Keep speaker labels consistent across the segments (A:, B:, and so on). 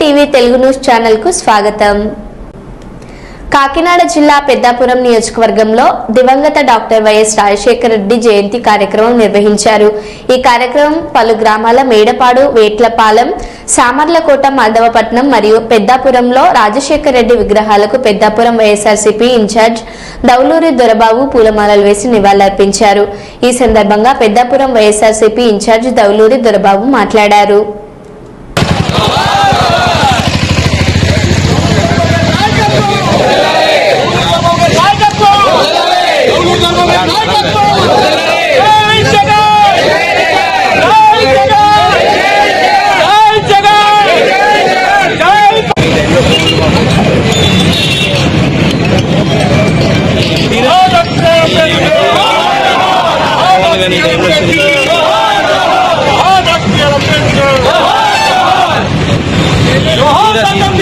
A: TV Telugu news ఛానల్కు స్వాగతం. కాకినాడ జిల్లా పెద్దాపురం నియోజకవర్గంలో దివంగత డాక్టర్ వైఎస్ రాజశేఖర రెడ్డి జయంతి కార్యక్రమం నిర్వహించారు. ఈ కార్యక్రమం పలు గ్రామాల మేడపాడు వేట్లపాలెం సామర్లకోట మాధవపట్నం మరియు పెద్దాపురంలో రాజశేఖర రెడ్డి విగ్రహాలకు Peddapuram YSRCP in charge Dowluri Dorababu పూలమాలలు వేసి నివాళులర్పించారు. ఈ సందర్భంగా Peddapuram YSRCP in charge Dowluri Dorababu మాట్లాడారు.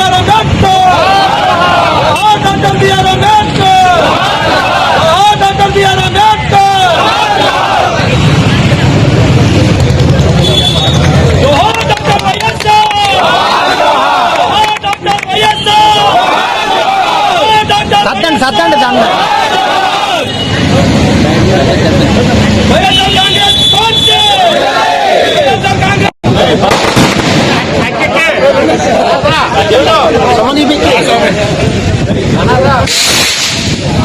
B: arrendamiento. Orden Satan, Satan, Satan.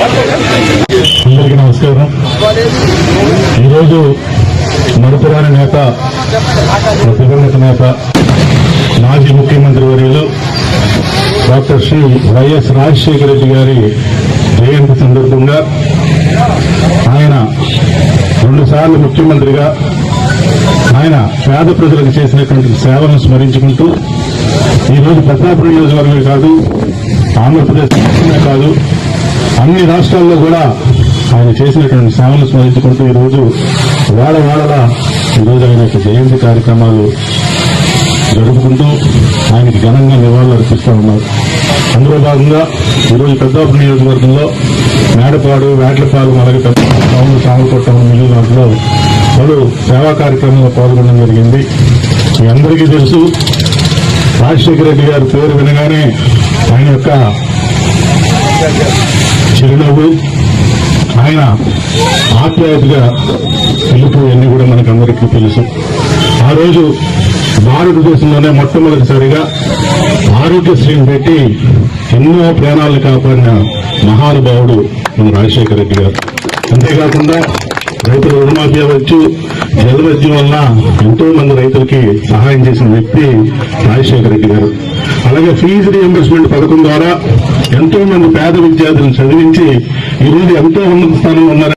C: అందరికీ నమస్కారం. ఈరోజు మరుపురాని నేత దివంగత నేత మాజీ ముఖ్యమంత్రి వర్యులు డాక్టర్ శ్రీ వైఎస్ రాజశేఖర రెడ్డి గారి జయంతి సందర్భంగా ఆయన రెండుసార్లు ముఖ్యమంత్రిగా ఆయన పేద ప్రజలకు చేసినటువంటి సేవలను స్మరించుకుంటూ ఈరోజు పెద్దాపురం నియోజకవర్గమే కాదు ఆంధ్రప్రదేశ్ కాదు అన్ని రాష్ట్రాల్లో కూడా ఆయన చేసినటువంటి సేవలు స్మరించుకుంటూ ఈరోజు వాడ వాడలా ఈరోజు ఆయన యొక్క జయంతి కార్యక్రమాలు జరుపుకుంటూ ఆయనకి ఘనంగా నివాళులు అర్పిస్తూ ఉన్నారు. అందులో భాగంగా ఈరోజు పెద్దాపు నియోజకవర్గంలో మేడపాడు వేట్లపాలెం అలాగే పెద్ద టౌన్ సామర్కొట్టం మిల్లు పలు సేవా కార్యక్రమంలో పాల్గొనడం జరిగింది. మీ అందరికీ తెలుసు రాజశేఖర రెడ్డి గారి పేరు వినగానే ఆయన యొక్క చిరునవ్వు ఆయన ఆప్యాయతగా పిలుపు అన్ని కూడా మనకు అందరికీ తెలుసు. ఆ రోజు భారతదేశంలోనే మొట్టమొదటిసారిగా ఆరోగ్యశ్రీని పెట్టి ఎన్నో ప్రాణాలను కాపాడిన మహానుభావుడు మన రాజశేఖర రెడ్డి గారు. అంతేకాకుండా రైతుల రుణమాఫీ అవ్వచ్చు జలవద్యం వల్ల ఎంతో మంది రైతులకి సహాయం చేసిన వ్యక్తి రాజశేఖర రెడ్డి గారు. అలాగే ఫీజు రియంబర్స్మెంట్ పథకం ద్వారా ఎంతో మంది పేద విద్యార్థులను చదివించి ఈరోజు ఎంతో ఉన్నత స్థానంలో ఉన్నారు.